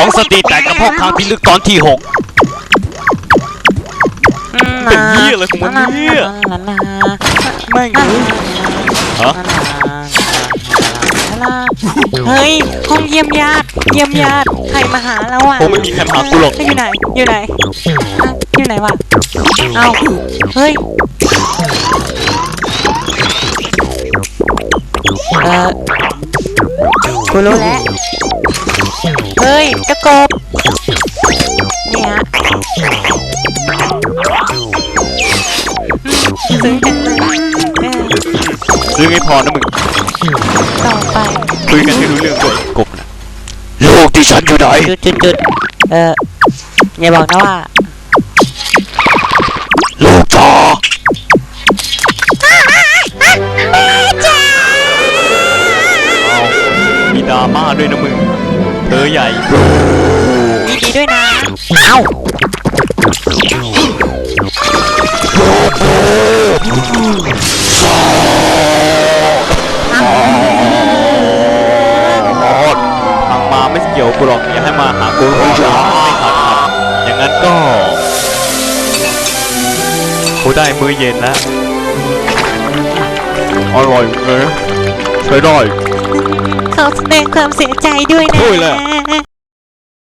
องสติแตกกระเพาะทางพิลึกตอนที่หกเป็นเหี้ยอะไรของมันเนี่ยแม่งเอ้ยฮะเฮ้ยห้องเยี่ยมญาติเยี่ยมญาติใครมาหาเราอะผมไม่มีใครมาหากูหรอก อยู่ไหน อยู่ไหนอะอยู่ไหนวะ เอาเฮ้ย เออกูรู้แล้ว เฮ้ยตะกบเนี่ยอืมซึ้งจังเลยเออซื้อไม่พอนะมึง ต่อไปคุยกันให้รู้เรื่องด้วยกบนะลูกที่ฉันอยู่ไหนจุดจุดจุดเอออย่าบอกนะว่า ลูกจ๋าเอามีดราม่าด้วยนะมึง เธอใหญ่ดีดีด้วยนะเอ้าทางมาไม่เกี่ยวกูหรอกอย่าให้มาหากูไม่ขาดครับอย่างนั้นก็กูได้มื้อเย็นแล้วอร่อยเลยใช้ได้ ขอแสดงความเสียใจด้วยนะ พูดเละ